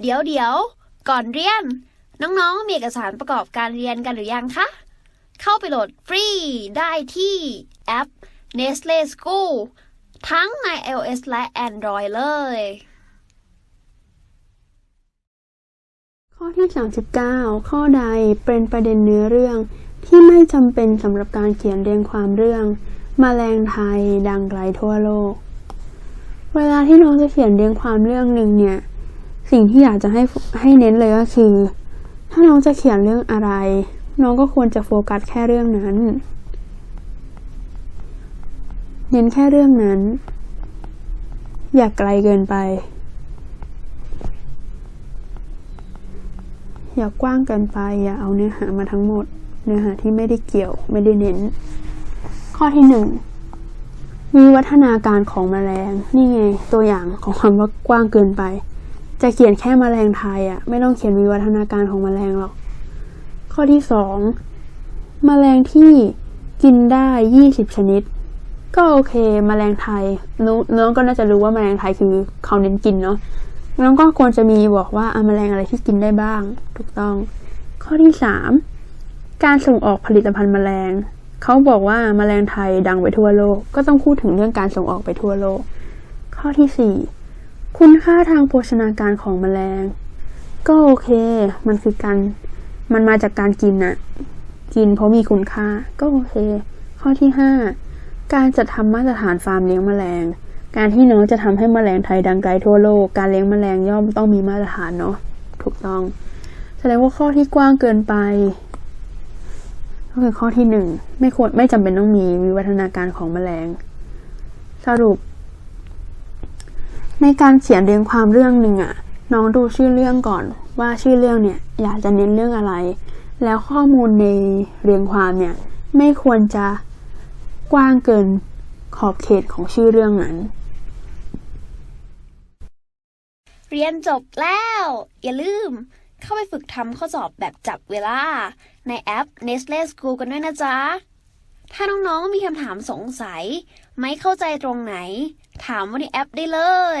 เดี๋ยวเดี๋ยวก่อนเรียน น้องๆ มีเอกสารประกอบการเรียนกันหรือยังคะ เข้าไปโหลดฟรีได้ที่แอป Nestle School ทั้งใน iOS และ Android เลย ข้อที่ 39 ข้อใดเป็นประเด็นเนื้อเรื่องที่ไม่จำเป็นสำหรับการเขียนเรียงความเรื่องมแมลงไทยดังไกลทั่วโลก เวลาที่น้องจะเขียนเรียงความเรื่องหนึ่งเนี่ย สิ่งที่อยากจะให้ให้เน้นเลยก็คือ ถ้าน้องจะเขียนเรื่องอะไร น้องก็ควรจะโฟกัสแค่เรื่องนั้น เน้นแค่เรื่องนั้น อย่าไกลเกินไป อย่ากว้างเกินไป อย่าเอาเนื้อหามาทั้งหมด เนื้อหาที่ไม่ได้เกี่ยวไม่ได้เน้น ข้อที่หนึ่งวิวัฒนาการของแมลง นี่ไงตัวอย่างของคำว่ากว้างเกินไป จะเขียนแค่แมลงไทยอะไม่ต้องเขียนวิวัฒนาการของแมลงหรอก ข้อที่สองแมลงที่กินได้ยี่สิบชนิด ก็โอเคแมลงไทยน้องน้องก็น่าจะรู้ว่าแมลงไทยคือเขาเน้นกินเนาะน้องก็ควรจะมีบอกว่าอะแมลงอะไรที่กินได้บ้าง ถูกต้อง ข้อที่สามการส่งออกผลิตภัณฑ์แมลงเขาบอกว่าแมลงไทยดังไปทั่วโลก ก็ต้องพูดถึงเรื่องการส่งออกไปทั่วโลก ข้อที่สี่ คุณค่าทางโภชนาการของแมลง ก็โอเค มันคือการ มันมาจากการกินน่ะ กินเพราะมีคุณค่า ก็โอเค ข้อที่ห้าการจัดทำมาตรฐานฟาร์มเลี้ยงแมลง การที่น้องจะทำให้แมลงไทยดังไกลทั่วโลก การเลี้ยงแมลงย่อมต้องมีมาตรฐานเนาะ ถูกต้อง แสดงว่าข้อที่กว้างเกินไปก็คือข้อที่หนึ่งไม่ควรไม่จำเป็นต้องมีวิวัฒนาการของแมลง สรุป ในการเขียนเรียงความเรื่องหนึ่งอะน้องดูชื่อเรื่องก่อน ว่าชื่อเรื่องเนี่ยอยากจะเน้นเรื่องอะไร แล้วข้อมูลในเรียงความเนี่ยไม่ควรจะกว้างเกินขอบเขตของชื่อเรื่องนั้น เรียนจบแล้ว อย่าลืมเข้าไปฝึกทำข้อสอบแบบจับเวลา ในแอป Nestle School กันด้วยนะจ๊ะ ถ้าน้องๆมีคำถามสงสัย ไม่เข้าใจตรงไหน ถามว่าในแอปได้เลย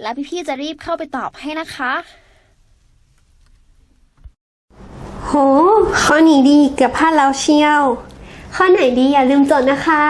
แล้วพี่ๆจะรีบเข้าไปตอบให้นะคะ โห ข้อนี้ดีเกือบพลาดแล้วเชียว ข้อไหนดีอย่าลืมจดนะคะ